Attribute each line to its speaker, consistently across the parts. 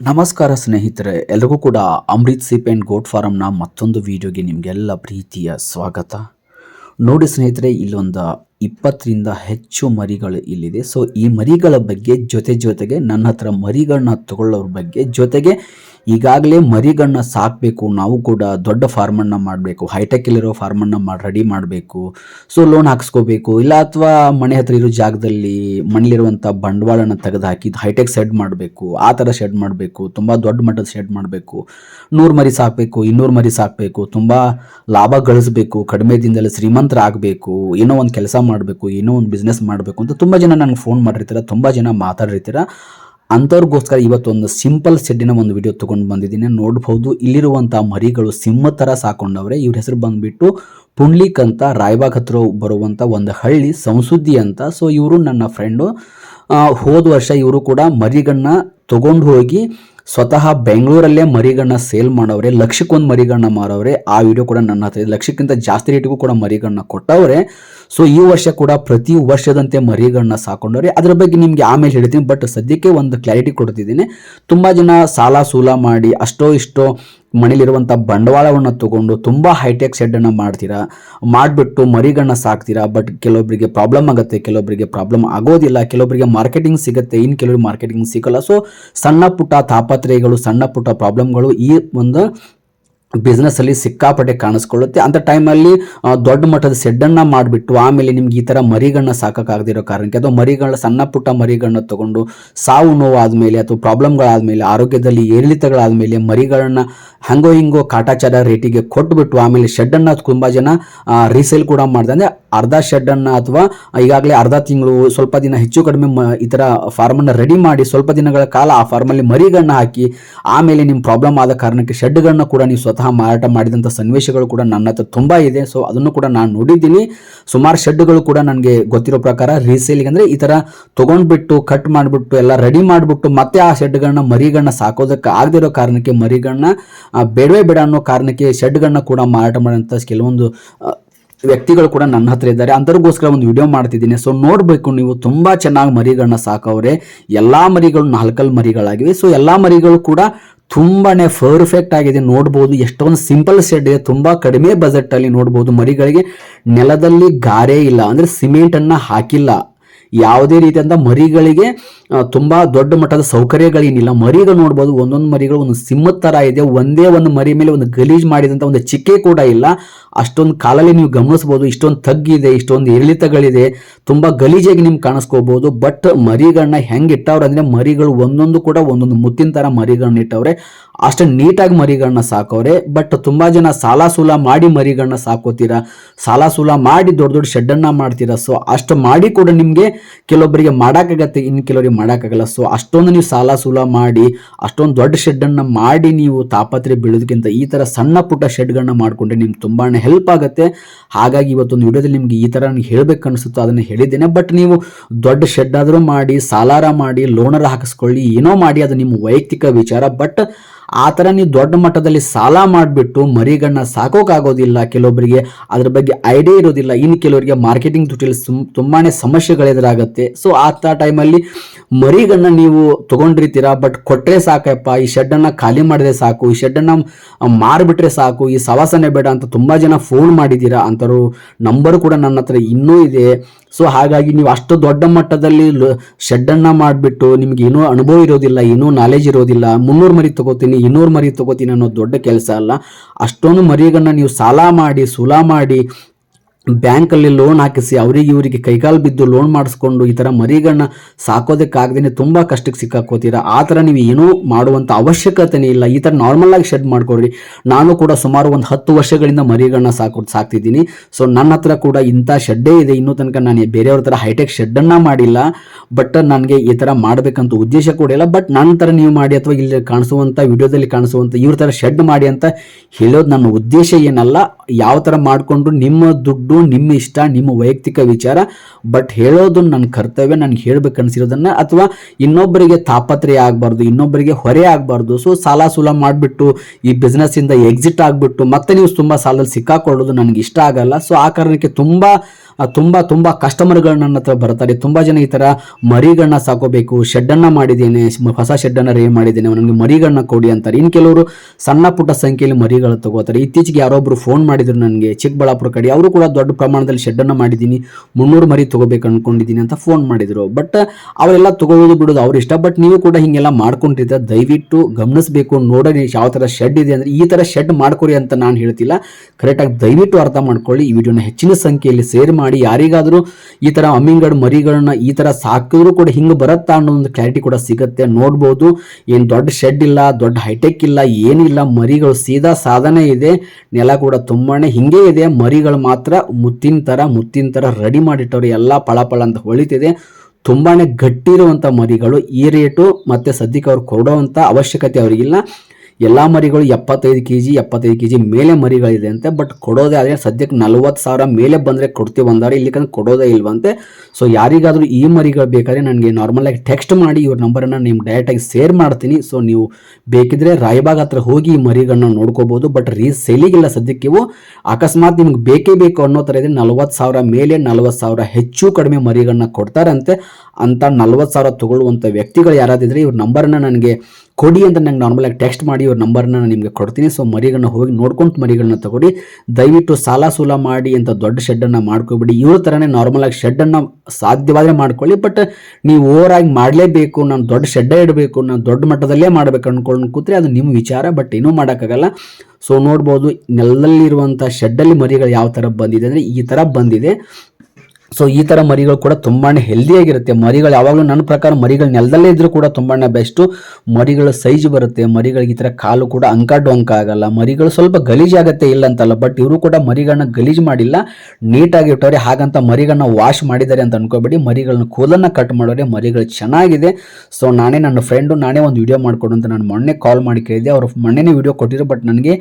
Speaker 1: ನಮಸ್ಕಾರ ಸ್ನೇಹಿತರೆ, ಎಲ್ರಿಗೂ ಕೂಡ ಅಮೃತ್ ಸಿಪ್ ಆ್ಯಂಡ್ ಗೋಟ್ ಫಾರಮ್ನ ಮತ್ತೊಂದು ವಿಡಿಯೋಗೆ ನಿಮಗೆಲ್ಲ ಪ್ರೀತಿಯ ಸ್ವಾಗತ. ನೋಡಿ ಸ್ನೇಹಿತರೆ, ಇಲ್ಲೊಂದು ಇಪ್ಪತ್ತರಿಂದ ಹೆಚ್ಚು ಮರಿಗಳು ಇಲ್ಲಿದೆ. ಸೊ ಈ ಮರಿಗಳ ಬಗ್ಗೆ ಜೊತೆ ಜೊತೆಗೆ ನನ್ನ ಹತ್ರ ಮರಿಗಳನ್ನ ತಗೊಳ್ಳೋರ ಬಗ್ಗೆ ಜೊತೆಗೆ ಈಗಾಗಲೇ ಮರಿಗಳನ್ನ ಸಾಕಬೇಕು, ನಾವು ಕೂಡ ದೊಡ್ಡ ಫಾರ್ಮನ್ನ ಮಾಡಬೇಕು ಹೈಟೆಕ್ ಇಲ್ಲಿರೋ ಫಾರ್ಮನ್ನ ಮಾಡಿ ರೆಡಿ ಮಾಡಬೇಕು ಸೊ ಲೋನ್ ಹಾಕ್ಸ್ಕೋಬೇಕು, ಇಲ್ಲ ಅಥವಾ ಮನೆ ಹತ್ರ ಇರೋ ಜಾಗದಲ್ಲಿ ಮಣ್ಣಲ್ಲಿರುವಂಥ ಬಂಡವಾಳನ ತೆಗೆದು ಹಾಕಿ ಹೈಟೆಕ್ ಶೆಡ್ ಮಾಡಬೇಕು, ಆ ಥರ ಶೆಡ್ ಮಾಡಬೇಕು, ತುಂಬ ದೊಡ್ಡ ಮಟ್ಟದ ಶೆಡ್ ಮಾಡಬೇಕು, ನೂರು ಮರಿ ಸಾಕಬೇಕು, ಇನ್ನೂರು ಮರಿ ಸಾಕಬೇಕು, ತುಂಬ ಲಾಭ ಗಳಿಸ್ಬೇಕು, ಕಡಿಮೆ ದಿನದಲ್ಲಿ ಶ್ರೀಮಂತರ ಆಗಬೇಕು ಏನೋ ಒಂದು ಕೆಲಸ ಮಾಡಬೇಕು, ಏನೋ ಒಂದು ಬಿಸ್ನೆಸ್ ಮಾಡಬೇಕು ಅಂತ ತುಂಬ ಜನ ನನಗೆ ಫೋನ್ ಮಾಡಿರ್ತೀರ, ತುಂಬ ಜನ ಮಾತಾಡಿರ್ತೀರ ಅಂಥವ್ರಿಗೋಸ್ಕರ ಇವತ್ತೊಂದು ಸಿಂಪಲ್ ಶೆಡ್ಡಿನ ಒಂದು ವಿಡಿಯೋ ತೊಗೊಂಡು ಬಂದಿದ್ದೀನಿ. ನೋಡ್ಬೋದು ಇಲ್ಲಿರುವಂಥ ಮರಿಗಳು ಸಿಂಹ ಥರ ಸಾಕೊಂಡವ್ರೆ. ಇವ್ರ ಹೆಸರು ಬಂದ್ಬಿಟ್ಟು ಪುಂಡ್ಲಿಕ್ ಅಂತ, ರಾಯ್ಬಾಗ್ ಹತ್ರ ಬರುವಂಥ ಒಂದು ಹಳ್ಳಿ, ಸಂಸುದ್ದಿ ಅಂತ. ಸೊ ಇವರು ನನ್ನ ಫ್ರೆಂಡು ಹೋದ ವರ್ಷ ಇವರು ಕೂಡ ಮರಿಗಳನ್ನ ತಗೊಂಡು ಹೋಗಿ ಸ್ವತಃ ಬೆಂಗಳೂರಲ್ಲೇ ಮರಿಗಳನ್ನ ಸೇಲ್ ಮಾಡೋವ್ರೆ, ಲಕ್ಷಕ್ಕೊಂದು ಮರಿಗಳನ್ನ ಮಾರವ್ರೆ, ಆ ವಿಡಿಯೋ ಕೂಡ ನನ್ನ ಹತ್ರ ಇದೆ. ಲಕ್ಷಕ್ಕಿಂತ ಜಾಸ್ತಿ ರೇಟಿಗೂ ಕೂಡ ಮರಿಗಳನ್ನ ಕೊಟ್ಟವ್ರೆ. ಸೊ ಈ ವರ್ಷ ಕೂಡ ಪ್ರತಿ ವರ್ಷದಂತೆ ಮರಿಗಳನ್ನ ಸಾಕೊಂಡವ್ರೆ. ಅದ್ರ ಬಗ್ಗೆ ನಿಮಗೆ ಆಮೇಲೆ ಹೇಳ್ತೀನಿ ಬಟ್ ಸದ್ಯಕ್ಕೆ ಒಂದು ಕ್ಲಾರಿಟಿ ಕೊಡ್ತಿದ್ದೀನಿ. ತುಂಬ ಜನ ಸಾಲ ಸೂಲ ಮಾಡಿ, ಅಷ್ಟೋ ಇಷ್ಟೋ ಮನೇಲಿರುವಂಥ ಬಂಡವಾಳವನ್ನು ತಗೊಂಡು ತುಂಬ ಹೈಟೆಕ್ ಶೆಡ್ಡನ್ನು ಮಾಡ್ತೀರಾ? ಮಾಡಿಬಿಟ್ಟು ಮರಿಗಳನ್ನ ಸಾಕ್ತೀರಾ? ಬಟ್ ಕೆಲವೊಬ್ಬರಿಗೆ ಪ್ರಾಬ್ಲಮ್ ಆಗುತ್ತೆ ಕೆಲವೊಬ್ಬರಿಗೆ ಪ್ರಾಬ್ಲಮ್ ಆಗೋದಿಲ್ಲ ಕೆಲವೊಬ್ಬರಿಗೆ ಮಾರ್ಕೆಟಿಂಗ್ ಸಿಗುತ್ತೆ ಇನ್ನು ಕೆಲವರು ಮಾರ್ಕೆಟಿಂಗ್ ಸಿಗಲ್ಲ. ಸೊ ಸಣ್ಣ ಪುಟ್ಟ ತಾಪತ್ರಯಗಳು, ಸಣ್ಣ ಪುಟ್ಟ ಪ್ರಾಬ್ಲಮ್ಗಳು ಈ ಒಂದು ಬಿಸ್ನೆಸ್ ಅಲ್ಲಿ ಸಿಕ್ಕಾಪಟ್ಟೆ ಕಾಣಿಸ್ಕೊಳ್ಳುತ್ತೆ. ಅಂತ ಟೈಮಲ್ಲಿ ದೊಡ್ಡ ಮಟ್ಟದ ಸೆಡ್ಡನ್ನ ಮಾಡಿಬಿಟ್ಟು, ಆಮೇಲೆ ನಿಮ್ಗೆ ಈ ಥರ ಮರಿಗಳನ್ನ ಸಾಕಾಗದಿರೋ ಕಾರಣಕ್ಕೆ, ಅಥವಾ ಮರಿಗಳ, ಸಣ್ಣ ಪುಟ್ಟ ಮರಿಗಳನ್ನ ತಗೊಂಡು, ಸಾವು ನೋವು ಆದಮೇಲೆ ಅಥವಾ ಪ್ರಾಬ್ಲಮ್ಗಳಾದಮೇಲೆ, ಆರೋಗ್ಯದಲ್ಲಿ ಏರಿಳಿತಗಳಾದಮೇಲೆ ಮರಿಗಳನ್ನ ಹಂಗೋ ಹಿಂಗೋ ಕಾಟಾಚಾರ ರೇಟಿಗೆ ಕೊಟ್ಬಿಟ್ಟು, ಆಮೇಲೆ ಶೆಡ್ಡನ್ನು ತುಂಬ ಜನ ರೀಸೇಲ್ ಕೂಡ ಮಾಡ್ದಂದ್ರೆ ಅರ್ಧ ಶೆಡ್ಡನ್ನು ಅಥವಾ, ಈಗಾಗಲೇ ಅರ್ಧ ತಿಂಗಳು, ಸ್ವಲ್ಪ ದಿನ ಹೆಚ್ಚು ಕಡಿಮೆ ಮ, ಈ ಥರ ಫಾರ್ಮನ್ನು ರೆಡಿ ಮಾಡಿ, ಸ್ವಲ್ಪ ದಿನಗಳ ಕಾಲ ಆ ಫಾರ್ಮಲ್ಲಿ ಮರಿಗಳನ್ನ ಹಾಕಿ, ಆಮೇಲೆ ನಿಮ್ಮ ಪ್ರಾಬ್ಲಮ್ ಆದ ಕಾರಣಕ್ಕೆ ಶೆಡ್ಗಳನ್ನ ಕೂಡ ನೀವು ಸ್ವತಃ ಮಾರಾಟ ಮಾಡಿದಂಥ ಸನ್ನಿವೇಶಗಳು ಕೂಡ ನನ್ನ ಹತ್ರ ತುಂಬ ಇದೆ. ಸೊ ಅದನ್ನು ಕೂಡ ನಾನು ನೋಡಿದ್ದೀನಿ. ಸುಮಾರು ಶೆಡ್ಗಳು ಕೂಡ ನನಗೆ ಗೊತ್ತಿರೋ ಪ್ರಕಾರ ರೀಸೇಲಿಗೆ ಅಂದರೆ ಈ ಥರ ತೊಗೊಂಡ್ಬಿಟ್ಟು ಕಟ್ ಮಾಡಿಬಿಟ್ಟು, ಎಲ್ಲ ರೆಡಿ ಮಾಡಿಬಿಟ್ಟು ಮತ್ತೆ ಆ ಶೆಡ್ಗಳನ್ನ, ಮರಿಗಳನ್ನ ಸಾಕೋದಕ್ಕೆ ಆಗದಿರೋ ಕಾರಣಕ್ಕೆ ಮರಿಗಳನ್ನ ಬೇಡವೇ ಬೇಡ ಅನ್ನೋ ಕಾರಣಕ್ಕೆ ಶೆಡ್ಗಳನ್ನ ಕೂಡ ಮಾರಾಟ ಮಾಡಿದಂಥ ಕೆಲವೊಂದು ವ್ಯಕ್ತಿಗಳು ಕೂಡ ನನ್ನ ಹತ್ರ ಇದ್ದಾರೆ. ಅಂಥವ್ರಿಗೋಸ್ಕರ ಒಂದು ವಿಡಿಯೋ ಮಾಡ್ತಿದ್ದೀನಿ. ಸೊ ನೋಡಬೇಕು ನೀವು. ತುಂಬ ಚೆನ್ನಾಗಿ ಮರಿಗಳನ್ನ ಸಾಕವ್ರೆ. ಎಲ್ಲ ಮರಿಗಳು ನಾಲ್ಕಲ್ ಮರಿಗಳಾಗಿವೆ. ಸೊ ಎಲ್ಲ ಮರಿಗಳು ಕೂಡ ತುಂಬಾನೇ ಪರ್ಫೆಕ್ಟ್ ಆಗಿದೆ. ನೋಡ್ಬೋದು. ಎಷ್ಟೊಂದು ಸಿಂಪಲ್ ಶೆಡ್ ಇದೆ. ತುಂಬಾ ಕಡಿಮೆ ಬಜೆಟ್ ಅಲ್ಲಿ ನೋಡ್ಬೋದು ಮರಿಗಳಿಗೆ. ನೆಲದಲ್ಲಿ ಗಾರೆ ಇಲ್ಲ. ಅಂದ್ರೆ ಸಿಮೆಂಟ್ ಅನ್ನ ಹಾಕಿಲ್ಲ. ಯಾವುದೇ ರೀತಿಯಾದ ಮರಿಗಳಿಗೆ ತುಂಬ ದೊಡ್ಡ ಮಟ್ಟದ ಸೌಕರ್ಯಗಳೇನಿಲ್ಲ. ಮರಿಗಳು ನೋಡ್ಬೋದು, ಒಂದೊಂದು ಮರಿಗಳು ಒಂದು ಸಿಂಹದ ಥರ ಇದೆ. ಒಂದೇ ಒಂದು ಮರಿ ಮೇಲೆ ಒಂದು ಗಲೀಜ್ ಮಾಡಿದಂಥ ಒಂದು ಚಿಕ್ಕೆ ಕೂಡ ಇಲ್ಲ. ಅಷ್ಟೊಂದು ಕಾಲಲ್ಲಿ ನೀವು ಗಮನಿಸ್ಬೋದು, ಇಷ್ಟೊಂದು ತಗ್ಗಿದೆ, ಇಷ್ಟೊಂದು ಏರಿಳಿತಗಳಿದೆ. ತುಂಬ ಗಲೀಜಾಗಿ ನಿಮ್ಗೆ ಕಾಣಿಸ್ಕೋಬೋದು. ಬಟ್ ಮರಿಗಳನ್ನ ಹೆಂಗೆ ಇಟ್ಟವ್ರೆ ಅಂದರೆ, ಮರಿಗಳು ಒಂದೊಂದು ಕೂಡ ಒಂದೊಂದು ಮುತ್ತಿನ ಥರ ಮರಿಗಳನ್ನ ಇಟ್ಟವ್ರೆ. ಅಷ್ಟು ನೀಟಾಗಿ ಮರಿಗಳನ್ನ ಸಾಕವ್ರೆ ಬಟ್ ತುಂಬ ಜನ ಸಾಲ ಸೂಲ ಮಾಡಿ ಮರಿಗಳನ್ನ ಸಾಕೋತೀರಾ? ಸಾಲ ಸೂಲ ಮಾಡಿ ದೊಡ್ಡ ದೊಡ್ಡ ಶೆಡ್ಡನ್ನು ಮಾಡ್ತೀರಾ? ಸೊ ಅಷ್ಟು ಮಾಡಿ ಕೂಡ ನಿಮಗೆ ಕೆಲವೊಬ್ಬರಿಗೆ ಮಾಡೋಕ್ಕಾಗತ್ತೆ ಇನ್ನು ಕೆಲವರಿಗೆ ಮಾಡೋಕ್ಕಾಗಲ್ಲ ಸೊ ಅಷ್ಟೊಂದು ನೀವು ಸಾಲ ಸೂಲ ಮಾಡಿ, ಅಷ್ಟೊಂದು ದೊಡ್ಡ ಶೆಡ್ಡನ್ನು ಮಾಡಿ ನೀವು ತಾಪತ್ರೆ ಬೀಳೋದಕ್ಕಿಂತ ಈ ಥರ ಸಣ್ಣ ಪುಟ್ಟ ಶೆಡ್ಗಳನ್ನ ಮಾಡಿಕೊಂಡ್ರೆ ನಿಮ್ಗೆ ತುಂಬಾ ಹೆಲ್ಪ್ ಆಗುತ್ತೆ. ಹಾಗಾಗಿ ಇವತ್ತೊಂದು ವಿಡಿಯೋದಲ್ಲಿ ನಿಮ್ಗೆ ಈ ಥರ ನನಗೆ ಹೇಳಬೇಕು ಅನಿಸುತ್ತೋ, ಅದನ್ನು ಹೇಳಿದ್ದೇನೆ. ಬಟ್ ನೀವು ದೊಡ್ಡ ಶೆಡ್ ಆದರೂ ಮಾಡಿ, ಸಾಲಾರ ಮಾಡಿ ಲೋನರ ಹಾಕಿಸ್ಕೊಳ್ಳಿ, ಏನೋ ಮಾಡಿ, ಅದು ನಿಮ್ಮ ವೈಯಕ್ತಿಕ ವಿಚಾರ. ಬಟ್ ಆ ಥರ ನೀವು ದೊಡ್ಡ ಮಟ್ಟದಲ್ಲಿ ಸಾಲ ಮಾಡಿಬಿಟ್ಟು ಮರಿಗಳನ್ನ ಸಾಕೋಕ್ಕಾಗೋದಿಲ್ಲ ಕೆಲವೊಬ್ಬರಿಗೆ ಅದ್ರ ಬಗ್ಗೆ ಐಡಿಯಾ ಇರೋದಿಲ್ಲ. ಇನ್ನು ಕೆಲವರಿಗೆ ಮಾರ್ಕೆಟಿಂಗ್ ದುಡ್ಡಲ್ಲಿ ತುಂಬಾ ಸಮಸ್ಯೆಗಳೆದುರಾಗುತ್ತೆ ಸೊ ಆ ಟೈಮಲ್ಲಿ ಮರಿಗಳನ್ನ ನೀವು ತೊಗೊಂಡಿರ್ತೀರಾ? ಬಟ್ ಕೊಟ್ಟರೆ ಸಾಕಪ್ಪ. ಈ ಶೆಡ್ಡನ್ನು ಖಾಲಿ ಮಾಡಿದ್ರೆ ಸಾಕು. ಈ ಶೆಡ್ಡನ್ನು ಮಾರಿಬಿಟ್ರೆ ಸಾಕು. ಈ ಸವಾಸನೆ ಬೇಡ ಅಂತ ತುಂಬ ಜನ ಫೋನ್ ಮಾಡಿದ್ದೀರಾ? ಅಂಥವ್ರು ನಂಬರ್ ಕೂಡ ನನ್ನ ಹತ್ರ ಇನ್ನೂ ಇದೆ. ಸೊ ಹಾಗಾಗಿ ನೀವು ಅಷ್ಟು ದೊಡ್ಡ ಮಟ್ಟದಲ್ಲಿ ಶೆಡ್ಡನ್ನು ಮಾಡಿಬಿಟ್ಟು ನಿಮ್ಗೆ ಏನೂ ಅನುಭವ ಇರೋದಿಲ್ಲ, ಏನೂ ನಾಲೆಜ್ ಇರೋದಿಲ್ಲ, ಮುನ್ನೂರು ಮರಿ ತಗೋತೀನಿ, ಇನ್ನೂರು ಮರಿ ತಗೋತೀನಿ ಅನ್ನೋ ದೊಡ್ಡ ಕೆಲಸ ಅಲ್ಲ. ಅಷ್ಟೊಂದು ಮರಿಗಳನ್ನ ನೀವು ಸಾಲ ಮಾಡಿ, ಸುಲ ಮಾಡಿ ಬ್ಯಾಂಕಲ್ಲಿ ಲೋನ್ ಹಾಕಿಸಿ, ಅವರಿಗೆ ಇವರಿಗೆ ಕೈಕಾಲು ಬಿದ್ದು ಲೋನ್ ಮಾಡಿಸ್ಕೊಂಡು ಈ ಥರ ಮರಿಗಳನ್ನ ಸಾಕೋದಕ್ಕಾಗದೇ ತುಂಬ ಕಷ್ಟಕ್ಕೆ ಸಿಕ್ಕಾಕೋತೀರಾ? ಆ ಥರ ನೀವು ಏನೂ ಮಾಡುವಂಥ ಅವಶ್ಯಕತೆನೇ ಇಲ್ಲ. ಈ ಥರ ನಾರ್ಮಲ್ ಆಗಿ ಶೆಡ್ ಮಾಡ್ಕೊಡ್ರಿ ನಾನು ಕೂಡ ಸುಮಾರು ಒಂದು ಹತ್ತು ವರ್ಷಗಳಿಂದ ಮರಿಗಳನ್ನ ಸಾಕೋ, ಸಾಕ್ತಿದ್ದೀನಿ. ಸೊ ನನ್ನ ಹತ್ರ ಕೂಡ ಇಂಥ ಶೆಡ್ಡೇ ಇದೆ. ಇನ್ನೂ ತನಕ ನಾನು ಬೇರೆಯವ್ರ ಥರ ಹೈಟೆಕ್ ಶೆಡ್ಡನ್ನು ಮಾಡಿಲ್ಲ. ಬಟ್ ನನಗೆ ಈ ಥರ ಮಾಡಬೇಕಂತ ಉದ್ದೇಶ ಕೂಡ ಇಲ್ಲ. ಬಟ್ ನನ್ನ ಥರ ನೀವು ಮಾಡಿ ಅಥವಾ ಇಲ್ಲಿ ಕಾಣಿಸುವಂಥ, ವಿಡಿಯೋದಲ್ಲಿ ಕಾಣಿಸುವಂಥ ಇವ್ರ ಥರ ಶೆಡ್ ಮಾಡಿ ಅಂತ ಹೇಳೋದು ನನ್ನ ಉದ್ದೇಶ ಏನಲ್ಲ. ಯಾವ ಥರ ಮಾಡಿಕೊಂಡ್ರು ನಿಮ್ಮ ದುಡ್ಡು, ನಿಮ್ಮ ಇಷ್ಟ, ನಿಮ್ಮ ವೈಯಕ್ತಿಕ ವಿಚಾರ ಬಟ್ ಹೇಳೋದು ನನ್ನ ಕರ್ತವ್ಯ ನನಗೆ ಹೇಳಬೇಕು ಅನ್ಸಿರೋದನ್ನ ಅಥವಾ ಇನ್ನೊಬ್ಬರಿಗೆ ತಾಪತ್ರೆಯ ಆಗಬಾರ್ದು, ಇನ್ನೊಬ್ಬರಿಗೆ ಹೊರೆ ಆಗಬಾರ್ದು ಸೊ ಸಾಲ ಸುಲ ಮಾಡಿಬಿಟ್ಟು, ಈ ಬಿಸ್ನೆಸ್ಸಿಂದ ಎಕ್ಸಿಟ್ ಆಗಿಬಿಟ್ಟು, ಮತ್ತೆ ನೀವು ತುಂಬ ಸಾಲದಲ್ಲಿ ಸಿಕ್ಕಾಕೊಳ್ಳೋದು ನನಗೆ ಇಷ್ಟ ಆಗಲ್ಲ ಸೊ ಆ ಕಾರಣಕ್ಕೆ ತುಂಬ ತುಂಬಾ ತುಂಬಾ ಕಸ್ಟಮರ್ಗಳು ನನ್ನ ಹತ್ರ ಬರ್ತಾರೆ. ತುಂಬಾ ಜನ ಈ ತರ ಮರಿಗಳನ್ನ ಸಾಕೋಬೇಕು ಶೆಡ್ ಅನ್ನ ಮಾಡಿದ್ದೇನೆ ಹೊಸ ಶೆಡ್ ಅನ್ನ ರೇ ಮಾಡಿದ್ದೇನೆ ನನಗೆ ಮರಿಗಳನ್ನ ಕೊಡಿ ಅಂತಾರೆ. ಇನ್ನು ಕೆಲವರು ಸಣ್ಣ ಪುಟ್ಟ ಸಂಖ್ಯೆಯಲ್ಲಿ ಮರಿಗಳು ತಗೋತಾರೆ. ಇತ್ತೀಚೆಗೆ ಯಾರೊಬ್ರು ಫೋನ್ ಮಾಡಿದ್ರು ನನಗೆ, ಚಿಕ್ಕಬಳ್ಳಾಪುರ ಕಡೆ, ಅವರು ಕೂಡ ದೊಡ್ಡ ಪ್ರಮಾಣದಲ್ಲಿ ಶೆಡ್ ಅನ್ನ ಮಾಡಿದ್ದೀನಿ, ಮುನ್ನೂರು ಮರಿ ತಗೋಬೇಕು ಅನ್ಕೊಂಡಿದ್ದೀನಿ ಅಂತ ಫೋನ್ ಮಾಡಿದ್ರು. ಬಟ್ ಅವರೆಲ್ಲ ತಗೊಳ್ಳೋದು ಬಿಡೋದು ಅವ್ರ ಇಷ್ಟ. ಬಟ್ ನೀವು ಕೂಡ ಹಿಂಗೆಲ್ಲ ಮಾಡ್ಕೊಂಡಿದ್ರೆ ದಯವಿಟ್ಟು ಗಮನಿಸಬೇಕು ನೋಡೋಣ ಯಾವ ತರ ಶೆಡ್ ಇದೆ ಅಂದ್ರೆ. ಈ ತರ ಶೆಡ್ ಮಾಡ್ಕೊರಿ ಅಂತ ನಾನು ಹೇಳ್ತಿಲ್ಲ. ಕರೆಕ್ಟಾಗಿ ದಯವಿಟ್ಟು ಅರ್ಥ ಮಾಡ್ಕೊಳ್ಳಿ. ಈ ವಿಡಿಯೋನ ಹೆಚ್ಚಿನ ಸಂಖ್ಯೆಯಲ್ಲಿ ಶೇರ್ ಮಾಡಿ. ಯಾರಿಗಾದರೂ ಈ ತರ ಅಮ್ಮಿಂಗಡ್ ಮರಿಗಳನ್ನ ಈ ತರ ಸಾಕಿದ್ರು ಕೂಡ ಹಿಂಗೆ ಬರುತ್ತಾ ಅನ್ನೋ ಒಂದು ಕ್ಲಾರಿಟಿ ಕೂಡ ಸಿಗುತ್ತೆ. ನೋಡ್ಬೋದು, ಏನು ದೊಡ್ಡ ಶೆಡ್ ಇಲ್ಲ, ದೊಡ್ಡ ಹೈಟೆಕ್ ಇಲ್ಲ, ಏನಿಲ್ಲ, ಮರಿಗಳು ಸೀದಾ ಸಾಧನೆ ಇದೆ. ನೆಲ ಕೂಡ ತುಂಬಾನೇ ಹಿಂಗೆ ಇದೆ. ಮರಿಗಳು ಮಾತ್ರ ಮುತ್ತಿನ ತರ ಮುತ್ತಿನ ತರ ರೆಡಿ ಮಾಡಿಟ್ಟವ್ರು ಎಲ್ಲ ಪಳಪಳ ಅಂತ ಹೊಳಿತಿದೆ. ತುಂಬಾನೇ ಗಟ್ಟಿ ಇರುವಂತ ಮರಿಗಳು, ಈ ರೇಟು ಮತ್ತೆ ಸದ್ಯಕ್ಕೆ ಅವ್ರು ಕೊಡೋವಂಥ ಅವಶ್ಯಕತೆ ಅವರಿಗಿಲ್ಲ. ಎಲ್ಲ ಮರಿಗಳು ಎಪ್ಪತ್ತೈದು ಕೆ ಜಿ ಎಪ್ಪತ್ತೈದು ಕೆ ಜಿ ಮೇಲೆ ಮರಿಗಳಿದೆ ಅಂತೆ ಬಟ್ ಕೊಡೋದೇ ಆದರೆ ಸದ್ಯಕ್ಕೆ ನಲ್ವತ್ತು ಸಾವಿರ ಮೇಲೆ ಬಂದರೆ ಕೊಡ್ತೀವಿ ಅಂದಾರೆ ಇಲ್ಲಿಕಂದ್ರೆ ಕೊಡೋದೇ ಇಲ್ವಂತೆ ಸೊ ಯಾರಿಗಾದರೂ ಈ ಮರಿಗಳು ಬೇಕಾದರೆ ನನಗೆ ನಾರ್ಮಲಾಗಿ ಟೆಕ್ಸ್ಟ್ ಮಾಡಿ ಇವ್ರ ನಂಬರನ್ನು ನಿಮ್ಗೆ ಡೈರೆಕ್ಟಾಗಿ ಶೇರ್ ಮಾಡ್ತೀನಿ. ಸೊ ನೀವು ಬೇಕಿದ್ರೆ ರಾಯಬಾಗ್ ಹತ್ರ ಹೋಗಿ ಈ ಮರಿಗಳನ್ನ ನೋಡ್ಕೋಬೋದು ಬಟ್ ರೀ ಸೇಲಿಗಿಲ್ಲ ಸದ್ಯಕ್ಕೆ ಇವು ಅಕಸ್ಮಾತ್ ನಿಮ್ಗೆ ಬೇಕೇ ಬೇಕು ಅನ್ನೋ ಥರ ಇದೆ ನಲ್ವತ್ತು ಸಾವಿರ ಮೇಲೆ ನಲ್ವತ್ತು ಸಾವಿರ ಹೆಚ್ಚು ಕಡಿಮೆ ಮರಿಗಳನ್ನ ಕೊಡ್ತಾರಂತೆ. ಅಂತ ನಲ್ವತ್ತು ಸಾವಿರ ತಗೊಳ್ಳುವಂಥ ವ್ಯಕ್ತಿಗಳು ಯಾರಾದಿದ್ರೆ ಇವ್ರ ನಂಬರನ್ನ ನನಗೆ ಕೊಡಿ ಅಂತ ನಂಗೆ ನಾರ್ಮಲಾಗಿ ಟೆಕ್ಸ್ಟ್ ಮಾಡಿ ಅವ್ರ ನಂಬರ್ನ ನಾನು ನಿಮಗೆ ಕೊಡ್ತೀನಿ. ಸೊ ಮರಿಗಳನ್ನ ಹೋಗಿ ನೋಡ್ಕೊಂಡು ಮರಿಗಳನ್ನ ತಗೊಡಿ ದಯವಿಟ್ಟು ಸಾಲ ಸೂಲ ಮಾಡಿ ಅಂತ ದೊಡ್ಡ ಶೆಡ್ಡನ್ನು ಮಾಡ್ಕೊಬಿಡಿ. ಇವ್ರ ಥರನೇ ನಾರ್ಮಲಾಗಿ ಶೆಡ್ಡನ್ನು ಸಾಧ್ಯವಾದರೆ ಮಾಡ್ಕೊಳ್ಳಿ. ಬಟ್ ನೀವು ಓವರ್ ಆಗಿ ಮಾಡಲೇಬೇಕು, ನಾನು ದೊಡ್ಡ ಶೆಡ್ಡೇ ಇಡಬೇಕು, ನಾನು ದೊಡ್ಡ ಮಟ್ಟದಲ್ಲೇ ಮಾಡ್ಬೇಕು ಅಂದ್ಕೊಂಡು ಕೂತ್ರೆ ಅದು ನಿಮ್ಮ ವಿಚಾರ ಬಟ್ ಏನೂ ಮಾಡೋಕ್ಕಾಗಲ್ಲ. ಸೊ ನೋಡ್ಬೋದು ನೆಲದಲ್ಲಿರುವಂಥ ಶೆಡ್ಡಲ್ಲಿ ಮರಿಗಳು ಯಾವ ಥರ ಬಂದಿದೆ ಅಂದರೆ ಈ ಥರ ಬಂದಿದೆ. ಸೊ ಈ ಥರ ಮರಿಗಳು ಕೂಡ ತುಂಬಾನೇ ಹೆಲ್ದಿಯಾಗಿರುತ್ತೆ ಮರಿಗಳು ಯಾವಾಗಲೂ ನನ್ನ ಪ್ರಕಾರ ಮರಿಗಳು ನೆಲದಲ್ಲೇ ಇದ್ರೂ ಕೂಡ ತುಂಬಾನೇ ಬೆಸ್ಟು ಮರಿಗಳ ಸೈಜ್ ಬರುತ್ತೆ. ಮರಿಗಳಿಗೆ ಈ ಥರ ಕಾಲು ಕೂಡ ಅಂಕ ಡೊಂಕ ಆಗಲ್ಲ. ಮರಿಗಳು ಸ್ವಲ್ಪ ಗಲೀಜಾಗತ್ತೆ ಇಲ್ಲ ಅಂತಲ್ಲ ಬಟ್ ಇವರು ಕೂಡ ಮರಿಗಳನ್ನ ಗಲೀಜು ಮಾಡಿಲ್ಲ. ನೀಟಾಗಿ ಇಟ್ಟವ್ರೆ ಹಾಗಂತ ಮರಿಗಳನ್ನ ವಾಶ್ ಮಾಡಿದ್ದಾರೆ ಅಂತ ಅನ್ಕೋಬೇಡಿ. ಮರಿಗಳನ್ನ ಕೂದಲನ್ನ ಕಟ್ ಮಾಡೋರೆ ಮರಿಗಳು ಚೆನ್ನಾಗಿದೆ. ಸೊ ನಾನೇ ನನ್ನ ಫ್ರೆಂಡು ನಾನೇ ಒಂದು ವಿಡಿಯೋ ಮಾಡಿಕೊಡು ಅಂತ ನಾನು ಮೊನ್ನೆ ಕಾಲ್ ಮಾಡಿ ಕೇಳಿದೆ ಅವರು ಮೊನ್ನೆನೇ ವಿಡಿಯೋ ಕೊಟ್ಟಿದ್ರು ಬಟ್ ನನಗೆ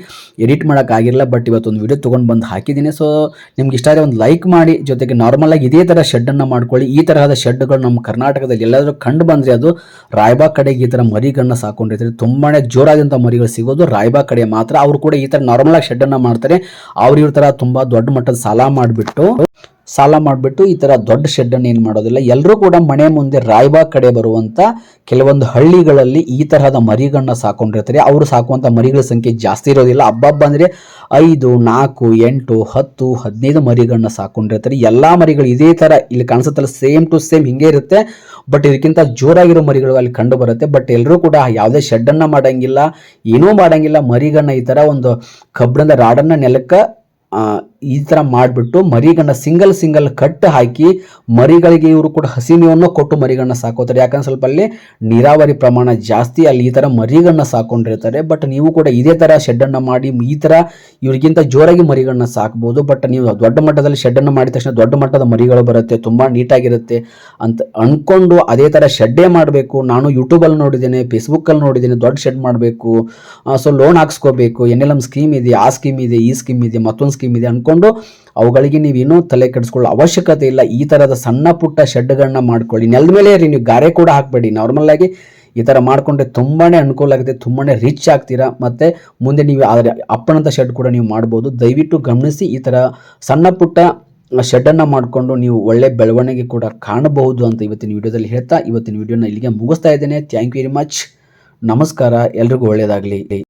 Speaker 1: ಎಡಿಟ್ ಮಾಡೋಕ್ಕಾಗಿರಲ್ಲ ಬಟ್ ಇವತ್ತೊಂದು ವಿಡಿಯೋ ತೊಗೊಂಡು ಬಂದು ಹಾಕಿದ್ದೀನಿ. ಸೊ ನಿಮ್ಗೆ ಇಷ್ಟ ಆದರೆ ಒಂದು ಲೈಕ್ ಮಾಡಿ. ಜೊತೆಗೆ ನಾರ್ಮಲ್ ಆಗಿ ಇದೇ ಥರ ಶೆಡ್ಡನ್ನು ಮಾಡ್ಕೊಳ್ಳಿ. ಈ ತರಹದ ಶೆಡ್ಗಳು ನಮ್ಮ ಕರ್ನಾಟಕದಲ್ಲಿ ಎಲ್ಲಾದರೂ ಕಂಡು ಬಂದ್ರೆ ಅದು ರಾಯಬಾಗ್ ಕಡೆಗೆ ಈ ತರ ಮರಿಗಳನ್ನ ಸಾಕೊಂಡಿರ್ತಾರೆ. ತುಂಬಾ ಜೋರಾದಂತ ಮರಿಗಳು ಸಿಗೋದು ರಾಯಬಾಗ್ ಕಡೆ ಮಾತ್ರ. ಅವರು ಕೂಡ ಈ ತರ ನಾರ್ಮಲ್ ಆಗಿ ಶೆಡ್ಡನ್ನು ಮಾಡ್ತಾರೆ. ಅವ್ರ ಇವ್ರ ತರ ತುಂಬಾ ದೊಡ್ಡ ಮಟ್ಟದ ಸಾಲ ಮಾಡಿಬಿಟ್ಟು ಸಾಲ ಮಾಡಿಬಿಟ್ಟು ಈ ಥರ ದೊಡ್ಡ ಶೆಡ್ಡನ್ನು ಏನು ಮಾಡೋದಿಲ್ಲ. ಎಲ್ಲರೂ ಕೂಡ ಮನೆ ಮುಂದೆ ರಾಯಬಾಗ್ ಕಡೆ ಬರುವಂಥ ಕೆಲವೊಂದು ಹಳ್ಳಿಗಳಲ್ಲಿ ಈ ತರಹದ ಮರಿಗಳನ್ನ ಸಾಕೊಂಡಿರ್ತಾರೆ. ಅವರು ಸಾಕುವಂಥ ಮರಿಗಳ ಸಂಖ್ಯೆ ಜಾಸ್ತಿ ಇರೋದಿಲ್ಲ. ಹಬ್ಬ ಅಂದರೆ ಐದು, ನಾಲ್ಕು, ಎಂಟು, ಹತ್ತು, ಹದಿನೈದು ಮರಿಗಳನ್ನ ಸಾಕೊಂಡಿರ್ತಾರೆ. ಎಲ್ಲ ಮರಿಗಳು ಇದೇ ಥರ ಇಲ್ಲಿ ಕಾಣಿಸುತ್ತಲ್ಲ ಸೇಮ್ ಟು ಸೇಮ್ ಹಿಂಗೆ ಇರುತ್ತೆ. ಬಟ್ ಇದಕ್ಕಿಂತ ಜೋರಾಗಿರೋ ಮರಿಗಳು ಅಲ್ಲಿ ಕಂಡು ಬರುತ್ತೆ. ಬಟ್ ಎಲ್ಲರೂ ಕೂಡ ಯಾವುದೇ ಶೆಡ್ಡನ್ನು ಮಾಡಂಗಿಲ್ಲ, ಏನೂ ಮಾಡಂಗಿಲ್ಲ. ಮರಿಗಳನ್ನ ಈ ಥರ ಒಂದು ಕಬ್ಬಿಣದ ರಾಡನ್ನು ನೆಲಕ್ಕೆ ಈ ಥರ ಮಾಡಿಬಿಟ್ಟು ಮರಿಗಳನ್ನ ಸಿಂಗಲ್ ಸಿಂಗಲ್ ಕಟ್ ಹಾಕಿ ಮರಿಗಳಿಗೆ ಇವರು ಕೂಡ ಹಸಿಮೆಯನ್ನು ಕೊಟ್ಟು ಮರಿಗಳನ್ನ ಸಾಕೋತಾರೆ. ಯಾಕಂದ್ರೆ ಸ್ವಲ್ಪ ಅಲ್ಲಿ ನೀರಾವರಿ ಪ್ರಮಾಣ ಜಾಸ್ತಿ, ಅಲ್ಲಿ ಈ ಥರ ಮರಿಗಳನ್ನ ಸಾಕೊಂಡಿರ್ತಾರೆ. ಬಟ್ ನೀವು ಕೂಡ ಇದೇ ಥರ ಶೆಡ್ಡನ್ನು ಮಾಡಿ, ಈ ಥರ ಇವರಿಗಿಂತ ಜೋರಾಗಿ ಮರಿಗಳನ್ನ ಸಾಕ್ಬೋದು. ಬಟ್ ನೀವು ದೊಡ್ಡ ಮಟ್ಟದಲ್ಲಿ ಶೆಡ್ಡನ್ನು ಮಾಡಿದ ತಕ್ಷಣ ದೊಡ್ಡ ಮಟ್ಟದ ಮರಿಗಳು ಬರುತ್ತೆ, ತುಂಬ ನೀಟಾಗಿರುತ್ತೆ ಅಂತ ಅಂದ್ಕೊಂಡು ಅದೇ ಥರ ಶೆಡ್ಡೇ ಮಾಡಬೇಕು. ನಾನು ಯೂಟ್ಯೂಬಲ್ಲಿ ನೋಡಿದ್ದೇನೆ ಫೇಸ್ಬುಕ್ಕಲ್ಲಿ ನೋಡಿದ್ದೇನೆ, ದೊಡ್ಡ ಶೆಡ್ ಮಾಡಬೇಕು. ಸೊ ಲೋನ್ ಹಾಕ್ಸ್ಕೋಬೇಕು. ಎನ್ ಸ್ಕೀಮ್ ಇದೆ, ಆ ಸ್ಕೀಮ್ ಇದೆ, ಈ ಸ್ಕೀಮ್ ಇದೆ, ಮತ್ತೊಂದು ಸ್ಕೀಮ್ ಇದೆ ಅಂದ್ಕೊಂಡು ಅವುಗಳಿಗೆ ನೀವೇನೂ ತಲೆ ಕೆಡಿಸ್ಕೊಳ್ಳೋ ಅವಶ್ಯಕತೆ ಇಲ್ಲ. ಈ ಥರದ ಸಣ್ಣ ಪುಟ್ಟ ಶೆಡ್ಗಳನ್ನ ಮಾಡ್ಕೊಳ್ಳಿ. ನೆಲದ ಮೇಲೆ ರೀ ನೀವು ಗಾರೆ ಕೂಡ ಹಾಕಬೇಡಿ. ನಾರ್ಮಲ್ ಆಗಿ ಈ ಥರ ಮಾಡಿಕೊಂಡ್ರೆ ತುಂಬಾ ಅನುಕೂಲ ಆಗುತ್ತೆ ತುಂಬಾ ರಿಚ್ ಆಗ್ತೀರಾ? ಮತ್ತು ಮುಂದೆ ನೀವು ಅದರ ಅಪ್ಪನಂಥ ಶೆಡ್ ಕೂಡ ನೀವು ಮಾಡ್ಬೋದು. ದಯವಿಟ್ಟು ಗಮನಿಸಿ ಈ ಥರ ಸಣ್ಣ ಪುಟ್ಟ ಶೆಡ್ಡನ್ನು ಮಾಡಿಕೊಂಡು ನೀವು ಒಳ್ಳೆ ಬೆಳವಣಿಗೆ ಕೂಡ ಕಾಣಬಹುದು ಅಂತ ಇವತ್ತಿನ ವಿಡಿಯೋದಲ್ಲಿ ಹೇಳ್ತಾ, ಇವತ್ತಿನ ವಿಡಿಯೋನ ಇಲ್ಲಿಗೆ ಮುಗಿಸ್ತಾ ಇದ್ದೇನೆ. ಥ್ಯಾಂಕ್ ಯು ವೆರಿ ಮಚ್ ನಮಸ್ಕಾರ. ಎಲ್ರಿಗೂ ಒಳ್ಳೆಯದಾಗಲಿ.